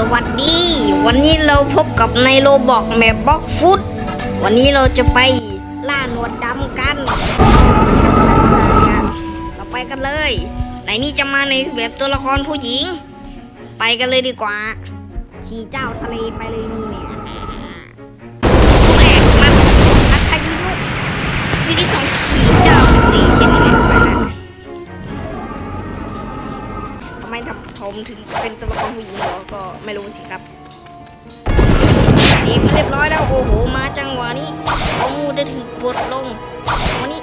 สวัสดี วันนี้เราพบกับในโลบอกแมบบ็อกฟุต วันนี้เราจะไปล่าหนวดดำกัน เราไปกันเลย ไหนนี่จะมาในแบบตัวละครผู้หญิง ไปกันเลยดีกว่า ขี่เจ้าทะเลไปเลยนี่เนี่ย มทอมถึงเป็นตัวละครผู้หญิงเหรอก็ไม่รู้สิครับเสียงมันเรียบร้อยแล้วโอ้โหมาจังหวะนี้เอามูได้ถือปวดลงวันนี้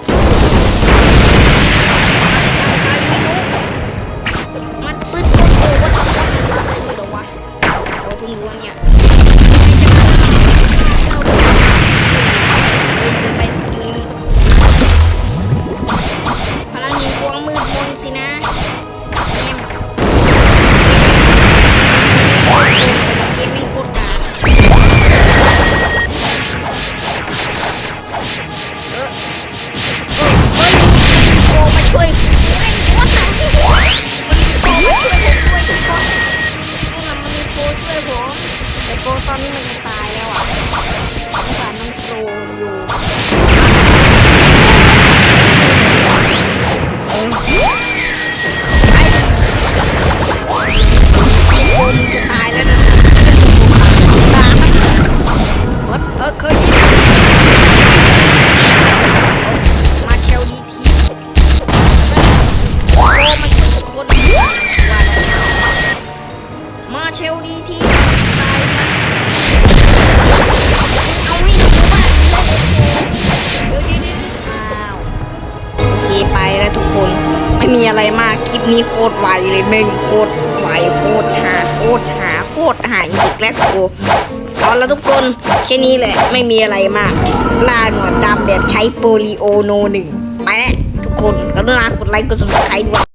นนี้มันตายแล้วอะสงสารน้องโกอยู่เออไปโกมันจะตายแล้วนะตาวัดเออเคยมาเชลดีทีโอ้มันช่วยทุกคนว่าแล้วมาเชลดีทีตายซะ มีอะไรมากคลิปนี้โคตรไวเลยแม่งโคตรไวโคตรหาโคตรหาโคตรหาอีกแล้วกูเอาละทุกคนแค่นี้แหละไม่มีอะไรมากล่าหนวดดำแบบใช้โปลิโอโนหนึ่งไปแล้วทุกคนกรุณากดไลค์กดซับสไครต์ด้วย